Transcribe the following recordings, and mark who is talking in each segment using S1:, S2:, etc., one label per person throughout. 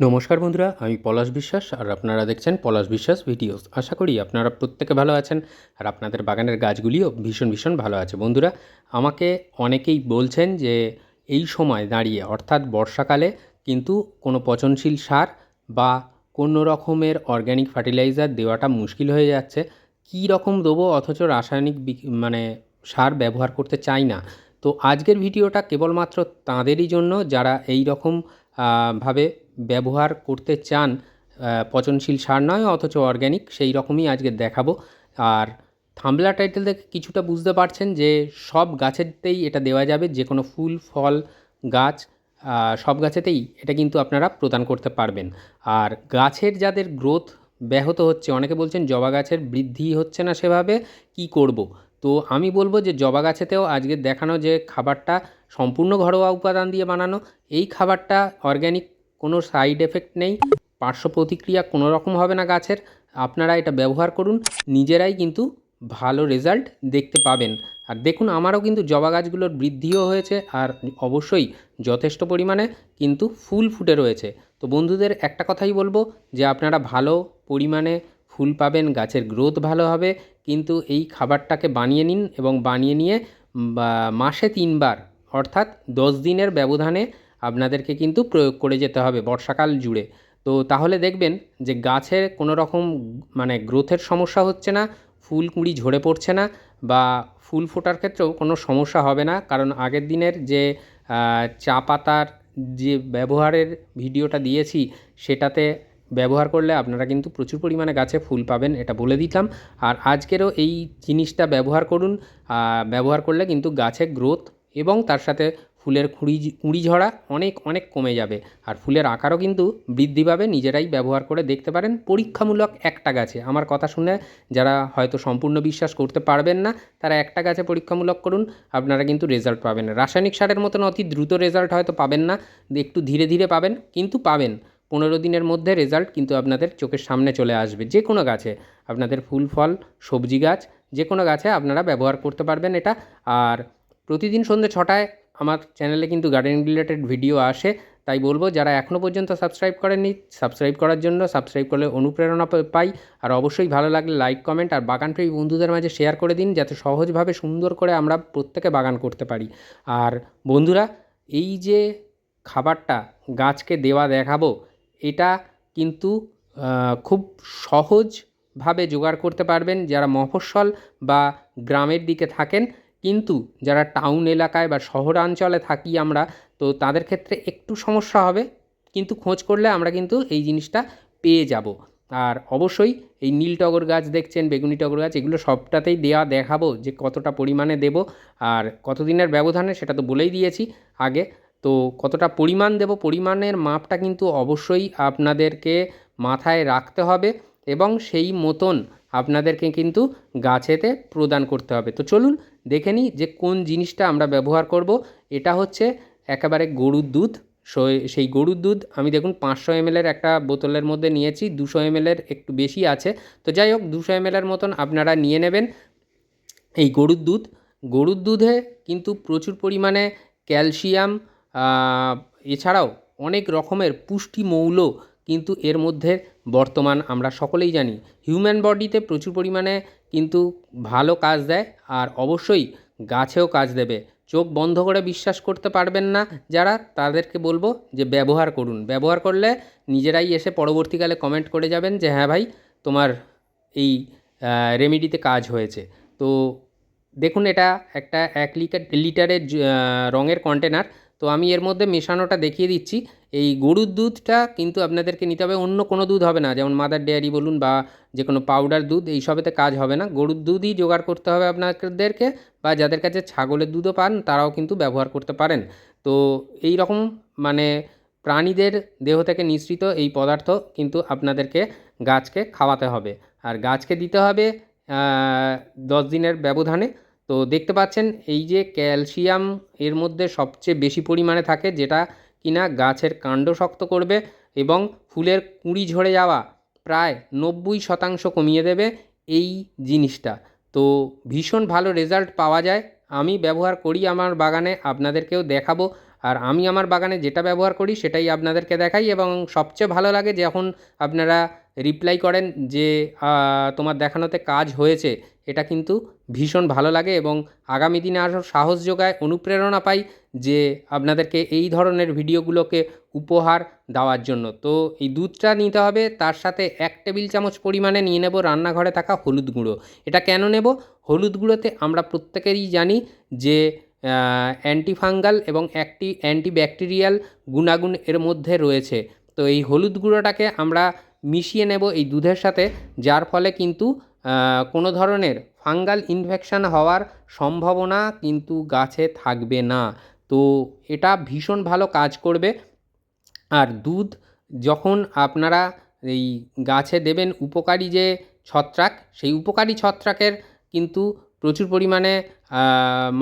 S1: নমস্কার বন্ধুরা, আমি পলাশ বিশ্বাস আর আপনারা দেখছেন পলাশ বিশ্বাস ভিডিওস। আশা করি আপনারা প্রত্যেকে ভালো আছেন আর আপনাদের বাগানের গাছগুলিও ভীষণ ভীষণ ভালো আছে। বন্ধুরা, আমাকে অনেকেই বলছেন যে এই সময় দাঁড়িয়ে, অর্থাৎ বর্ষাকালে, কিন্তু কোনো পচনশীল সার বা কোনো রকমের অর্গ্যানিক ফার্টিলাইজার দেওয়াটা মুশকিল হয়ে যাচ্ছে। কী রকম দেবো অথচ রাসায়নিক মানে সার ব্যবহার করতে চাই না। তো আজকের ভিডিওটা কেবলমাত্র তাঁদেরই জন্য, যারা এই রকম ভাবে ব্যবহার করতে চান পচনশীল সার নয়, অথচ অর্গ্যানিক সেই রকমই আজকে দেখাবো। আর থাম্বলা টাইটেল থেকে কিছুটা বুঝতে পারছেন যে সব গাছেতেই এটা দেওয়া যাবে, যে কোনো ফুল, ফল, গাছ সব গাছেতেই এটা কিন্তু আপনারা প্রদান করতে পারবেন। আর গাছের যাদের গ্রোথ ব্যাহত হচ্ছে, অনেকে বলছেন জবা গাছের বৃদ্ধি হচ্ছে না সেভাবে, কি করব? তো আমি বলব যে জবা গাছেতেও আজকে দেখানো যে খাবারটা সম্পূর্ণ ঘরোয়া উপাদান দিয়ে বানানো, এই খাবারটা অর্গ্যানিক কোনো সাইড এফেক্ট নেই, পার্শ্ব প্রতিক্রিয়া কোনো রকম হবে না গাছের। আপনারা এটা ব্যবহার করুন, নিজেরাই কিন্তু ভালো রেজাল্ট দেখতে পাবেন। আর দেখুন, আমারও কিন্তু জবা গাছগুলোর বৃদ্ধিও হয়েছে আর অবশ্যই যথেষ্ট পরিমাণে কিন্তু ফুল ফুটে রয়েছে। তো বন্ধুদের একটা কথাই বলব যে আপনারা ভালো পরিমাণে ফুল পাবেন, গাছের গ্রোথ ভালো হবে, কিন্তু এই খাবারটাকে বানিয়ে নিন এবং বানিয়ে নিয়ে মাসে তিনবার অর্থাৎ দশ দিনের ব্যবধানে আপনাদেরকে কিন্তু প্রয়োগ করে যেতে হবে বর্ষাকাল জুড়ে। তো তাহলে দেখবেন যে গাছের কোনো রকম মানে গ্রোথের সমস্যা হচ্ছে না, ফুল কুঁড়ি ঝরে পড়ছে না বা ফুল ফোটার ক্ষেত্রেও কোনো সমস্যা হবে না। কারণ আগের দিনের যে চা পাতার যে ব্যবহারের ভিডিওটা দিয়েছি, সেটাতে ব্যবহার করলে আপনারা কিন্তু প্রচুর পরিমাণে গাছে ফুল পাবেন এটা বলে দিতাম। আর আজকেরও এই জিনিসটা ব্যবহার করুন ব্যবহার করলে কিন্তু গাছে গ্রোথ এবং তার সাথে ফুলের কুঁড়ি কুঁড়ি ঝরা অনেক অনেক কমে যাবে। আর ফুলের আকারও কিন্তু বৃদ্ধি পাবে, নিজেরাই ব্যবহার করে দেখতে পারেন। পরীক্ষামূলক একটা গাছে। আমার কথা শুনে যারা হয়তো সম্পূর্ণ বিশ্বাস করতে পারবেন না, তারা একটা গাছে পরীক্ষামূলক করুন। আপনারা কিন্তু রেজাল্ট পাবেন রাসায়নিক সারের মতন অতি দ্রুত রেজাল্ট হয়তো পাবেন না, একটু ধীরে ধীরে পাবেন, কিন্তু পাবেন। পনেরো দিনের মধ্যে রেজাল্ট কিন্তু আপনাদের চোখের সামনে চলে আসবে। যে কোনো গাছে আপনাদের ফুল, ফল, সবজি গাছ, যে কোনো গাছে আপনারা ব্যবহার করতে পারবেন এটা। আর প্রতিদিন সন্ধ্যে ছটায় আমার চ্যানেলে কিন্তু গার্ডেনিং রিলেটেড ভিডিও আসে, তাই বলব যারা এখনও পর্যন্ত সাবস্ক্রাইব করেননি সাবস্ক্রাইব করার জন্য সাবস্ক্রাইব করলে অনুপ্রেরণা পাই। আর অবশ্যই ভালো লাগলে লাইক কমেন্ট আর বাগানপ্রেমী বন্ধুদের মাঝে শেয়ার করে দিন, যাতে সহজভাবে সুন্দর করে আমরা প্রত্যেকে বাগান করতে পারি। আর বন্ধুরা, এই যে খাবারটা গাছকে দেওয়া দেখাবো, এটা কিন্তু খুব সহজভাবে জোগাড় করতে পারবেন যারা মফস্বল বা গ্রামের দিকে থাকেন। কিন্তু যারা টাউন এলাকায় বা শহরাঞ্চলে থাকি আমরা, তো তাদের ক্ষেত্রে একটু সমস্যা হবে। কিন্তু খোঁজ করলে আমরা কিন্তু এই জিনিসটা পেয়ে যাব। আর অবশ্যই এই নীল টগর গাছ দেখছেন, বেগুনি টগর গাছ, এগুলো সবটাতেই দেওয়া দেখাবো যে কতটা পরিমাণে দেব। আর কতদিনের ব্যবধানে সেটা তো বলেই দিয়েছি আগে। তো কতটা পরিমাণ দেব, পরিমাণের মাপটা কিন্তু অবশ্যই আপনাদেরকে মাথায় রাখতে হবে এবং সেই মতন আপনাদেরকে কিন্তু গাছেতে প্রদান করতে হবে। তো চলুন দেখে নিই যে কোন জিনিসটা আমরা ব্যবহার করব। এটা হচ্ছে একেবারে গরুর দুধ। সেই গরুর দুধ আমি দেখুন পাঁচশো এমএলের একটা বোতলের মধ্যে নিয়েছি, দুশো এমএলের একটু বেশি আছে। তো যাই হোক, দুশো এমএলের মতন আপনারা নিয়ে নেবেন এই গরুর দুধ। গরুর দুধে কিন্তু প্রচুর পরিমাণে ক্যালসিয়াম এছাড়াও অনেক রকমের পুষ্টি মৌল কিন্তু এর মধ্যে বর্তমান আমরা সকলেই জানি। হিউম্যান বডিতে প্রচুর পরিমাণে কিন্তু ভালো কাজ দেয় আর অবশ্যই গাছেও কাজ দেবে। চোখ বন্ধ করে বিশ্বাস করতে পারবেন না যারা, তাদেরকে বলব যে ব্যবহার করুন। ব্যবহার করলে নিজেরাই এসে পরবর্তীকালে কমেন্ট করে যাবেন যে হ্যাঁ ভাই, তোমার এই রেমেডিতে কাজ হয়েছে। তো দেখুন এটা একটা এক লিটার, লিটারের রঙের কন্টেনার তো আমি এর মধ্যে মেশানোটা দেখিয়ে দিচ্ছি। এই গরুর দুধটা কিন্তু আপনাদেরকে নিতে হবে, অন্য কোনো দুধ হবে না। যেমন মাদার ডেয়ারি বলুন বা যে কোনো পাউডার দুধ, এই সবেতে কাজ হবে না। গরুর দুধই জোগাড় করতে হবে আপনাদেরকে বা যাদের কাছে ছাগলের দুধও পান, তারাও কিন্তু ব্যবহার করতে পারেন। তো এই রকম মানে প্রাণীদের দেহ থেকে নিঃসৃত এই পদার্থ কিন্তু আপনাদেরকে গাছকে খাওয়াতে হবে। আর গাছকে দিতে হবে দশ দিনের ব্যবধানে। তো দেখতে পাচ্ছেন, এই যে ক্যালসিয়াম এর মধ্যে সবচেয়ে বেশি পরিমাণে থাকে, যেটা কিনা গাছের কাণ্ড শক্ত করবে এবং ফুলের কুঁড়ি ঝরে যাওয়া প্রায় নব্বই শতাংশ কমিয়ে দেবে এই জিনিসটা। তো ভীষণ ভালো রেজাল্ট পাওয়া যায়। আমি ব্যবহার করি আমার বাগানে, আপনাদেরকেও দেখাবো। আর আমি আমার বাগানে যেটা ব্যবহার করি সেটাই আপনাদেরকে দেখাই এবং সবচেয়ে ভালো লাগে যখন আপনারা রিপ্লাই করেন যে তোমার দেখানোতে কাজ হয়েছে। এটা কিন্তু ভীষণ ভালো লাগে এবং আগামী দিনে আরও সাহস যোগায়, অনুপ্রেরণা পাই যে আপনাদেরকে এই ধরনের ভিডিওগুলোকে উপহার দেওয়ার জন্য। তো এই দুধটা নিতে হবে, তার সাথে এক টেবিল চামচ পরিমাণে নিয়ে নেব রান্নাঘরে থাকা হলুদ গুঁড়ো। এটা কেন নেব? হলুদ গুঁড়োতে আমরা প্রত্যেকেরই জানি যে অ্যান্টিফাঙ্গাল এবং একটি অ্যান্টিব্যাকটেরিয়াল গুণাগুণ এর মধ্যে রয়েছে। তো এই হলুদ গুঁড়োটাকে আমরা মিশিয়ে নেব এই দুধের সাথে, যার ফলে কিন্তু কোনো ধরনের ফাঙ্গাল ইনফেকশান হওয়ার সম্ভাবনা কিন্তু গাছে থাকবে না। তো এটা ভীষণ ভালো কাজ করবে। আর দুধ যখন আপনারা এই গাছে দেবেন উপকারী যে ছত্রাক, সেই উপকারী ছত্রাকের কিন্তু প্রচুর পরিমাণে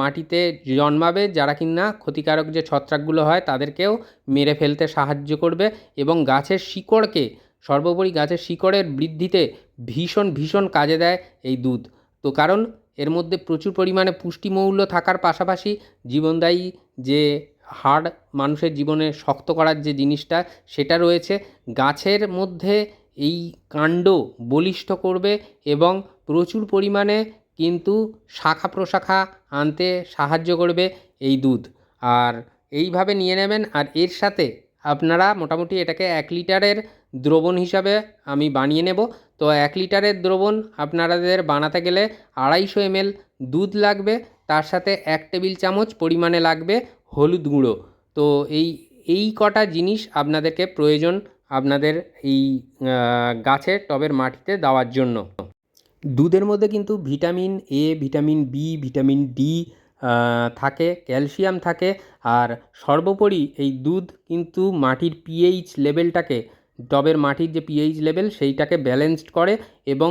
S1: মাটিতে জন্মাবে, যারা কিনা ক্ষতিকারক যে ছত্রাকগুলো হয় তাদেরকেও মেরে ফেলতে সাহায্য করবে এবং গাছের শিকড়কে সর্বোপরি গাছের শিকড়ের বৃদ্ধিতে ভীষণ ভীষণ কাজে দেয় এই দুধ। তো কারণ এর মধ্যে প্রচুর পরিমাণে পুষ্টিমৌল্য থাকার পাশাপাশি জীবনদায়ী যে হাড় মানুষের জীবনে শক্ত করার যে জিনিসটা, সেটা রয়েছে। গাছের মধ্যে এই কাণ্ড বলিষ্ঠ করবে এবং প্রচুর পরিমাণে কিন্তু শাখা প্রশাখা আনতে সাহায্য করবে এই দুধ। আর এইভাবে নিয়ে নেবেন আর এর সাথে আপনারা মোটামুটি এটাকে এক লিটারের দ্রবণ হিসাবে আমি বানিয়ে নেব। তো এক লিটারের দ্রবণ আপনাদের বানাতে গেলে আড়াইশো এমএল দুধ লাগবে, তার সাথে এক টেবিল চামচ পরিমাণে লাগবে হলুদ গুঁড়ো। তো এই এই কটা জিনিস আপনাদেরকে প্রয়োজন আপনাদের এই গাছের টবের মাটিতে দেওয়ার জন্য। দুধের মধ্যে কিন্তু vitamin A vitamin B vitamin D থাকে, ক্যালসিয়াম থাকে। আর সর্বোপরি এই দুধ কিন্তু মাটির পিএইচ লেভেলটাকে টবের মাটির যে পিএইচ লেভেল সেইটাকে ব্যালেন্সড করে এবং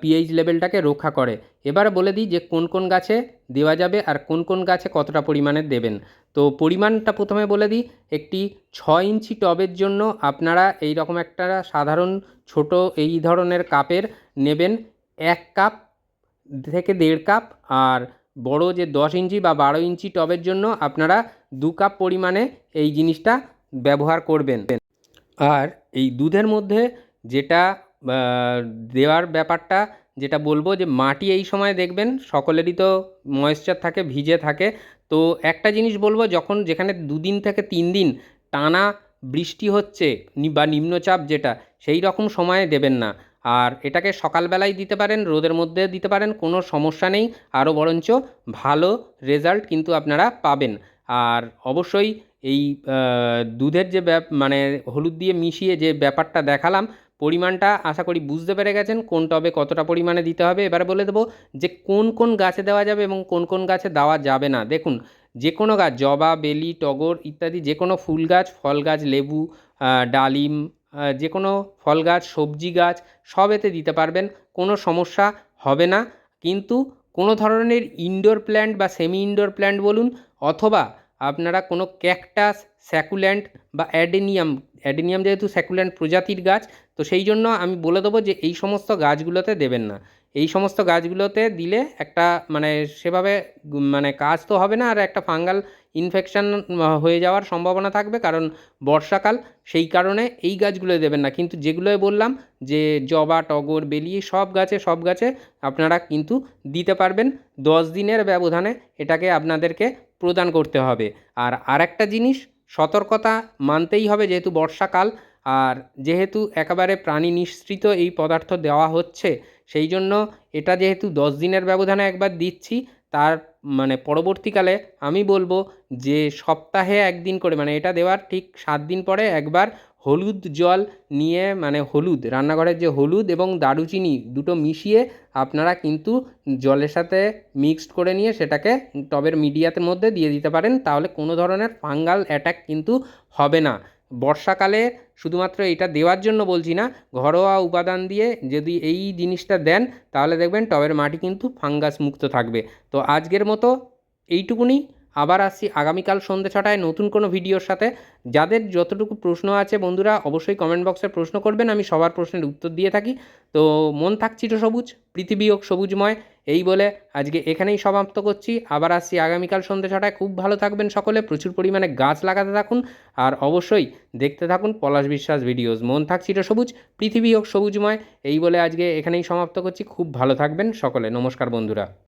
S1: পিএইচ লেভেলটাকে রক্ষা করে। এবারে বলে দিই যে কোন কোন গাছে দেওয়া যাবে আর কোন কোন গাছে কতটা পরিমাণে দেবেন। তো পরিমাণটা প্রথমে বলে দিই, একটি ছ ইঞ্চি টবের জন্য আপনারা এই রকম একটা সাধারণ ছোট এই ধরনের কাপের নেবেন এক কাপ থেকে দেড় কাপ আর বড় যে দশ ইঞ্চি বা বারো ইঞ্চি টবের জন্য আপনারা দু কাপ পরিমাণে এই জিনিসটা ব্যবহার করবেন। আর এই দুধের মধ্যে যেটা দেওয়ার ব্যাপারটা যেটা বলব যে মাটি এই সময় দেখবেন সকলেরই তো ময়েশ্চার থাকে, ভিজে থাকে। তো একটা জিনিস বলব, যখন যেখানে দুদিন থেকে তিন দিন টানা বৃষ্টি হচ্ছে বা নিম্নচাপ যেটা, সেই রকম সময়ে দেবেন না। আর এটাকে সকালবেলায় দিতে পারেন, রোদের মধ্যে দিতে পারেন, কোনো সমস্যা নেই। আরও বরঞ্চ ভালো রেজাল্ট কিন্তু আপনারা পাবেন। আর অবশ্যই এই দুধের যে ব্যাপ মানে হলুদ দিয়ে মিশিয়ে যে ব্যাপারটা দেখালাম, পরিমাণটা আশা করি বুঝতে পেরে গেছেন কোন টবে কতটা পরিমাণে দিতে হবে। এবারে বলে দেবো যে কোন কোন গাছে দেওয়া যাবে এবং কোন কোন গাছে দেওয়া যাবে না। দেখুন, যে কোনো গাছ, জবা, বেলি, টগর ইত্যাদি, যে কোনো ফুল গাছ, ফল গাছ, লেবু ডালিম যে কোনো ফল গাছ, সবজি গাছ সব এতে দিতে পারবেন, কোনো সমস্যা হবে না। কিন্তু কোনো ধরনের ইনডোর প্ল্যান্ট বা সেমি ইনডোর প্ল্যান্ট বলুন অথবা আপনারা কোনো ক্যাকটাস, স্যাকুল্যান্ট বা অ্যাডেনিয়াম অ্যাডেনিয়াম যেহেতু স্যাকুল্যান্ট প্রজাতির গাছ, তো সেই জন্য আমি বলে দেবো যে এই সমস্ত গাছগুলোতে দেবেন না। এই সমস্ত গাছগুলোতে দিলে একটা মানে সেভাবে মানে কাজ তো হবে না আর একটা ফাঙ্গাল ইনফেকশান হয়ে যাওয়ার সম্ভাবনা থাকবে কারণ বর্ষাকাল সেই কারণে এই গাছগুলো দেবেন না। কিন্তু যেগুলোয় বললাম যে জবা, টগর, বেলি সব গাছে সব গাছে আপনারা কিন্তু দিতে পারবেন। দশ দিনের ব্যবধানে এটাকে আপনাদেরকে প্রদান করতে হবে। আর আরেকটা জিনিস, সতর্কতা মানতেই হবে যেহেতু বর্ষাকাল। আর যেহেতু একেবারে প্রাণী নিঃসৃত এই পদার্থ দেওয়া হচ্ছে সেই জন্য এটা যেহেতু দশ দিনের ব্যবধানে একবার দিচ্ছি, তার মানে পরবর্তীকালে আমি বলব যে সপ্তাহে একদিন করে মানে এটা দেওয়ার ঠিক সাত দিন পরে একবার হলুদ জল নিয়ে মানে হলুদ, রান্নাঘরের যে হলুদ এবং দারুচিনি দুটো মিশিয়ে আপনারা কিন্তু জলের সাথে মিক্সড করে নিয়ে সেটাকে টবের মিডিয়াতে মধ্যে দিয়ে দিতে পারেন, তাহলে কোনো ধরনের ফাঙ্গাল অ্যাটাক কিন্তু হবে না। বর্ষাকালে শুধুমাত্র এটা দেওয়ার জন্য বলছি না, ঘরোয়া উপাদান দিয়ে যদি এই জিনিসটা দেন, তাহলে দেখবেন টবের মাটি কিন্তু ফাঙ্গাস মুক্ত থাকবে। তো আজকের মতো এইটুকুনি। আবার আসছি আগামীকাল সন্ধ্যে ছটায় নতুন কোনো ভিডিওর সাথে। যাদের যতটুকু প্রশ্ন আছে বন্ধুরা, অবশ্যই কমেন্ট বক্সে প্রশ্ন করবেন, আমি সবার প্রশ্নের উত্তর দিয়ে থাকি। তো মন থাক চিরসবুজ পৃথিবী হোক সবুজময়, এই বলে আজকে এখানেই সমাপ্ত করছি। আবার আসছি আগামীকাল সন্ধ্যে ছটায়। খুব ভালো থাকবেন সকলে, প্রচুর পরিমাণে গাছ লাগাতে থাকুন, আর অবশ্যই দেখতে থাকুন পলাশ বিশ্বাস ভিডিওস মন থাক চিরসবুজ পৃথিবী হোক সবুজময়, এই বলে আজকে এখানেই সমাপ্ত করছি। খুব ভালো থাকবেন সকলে, নমস্কার বন্ধুরা।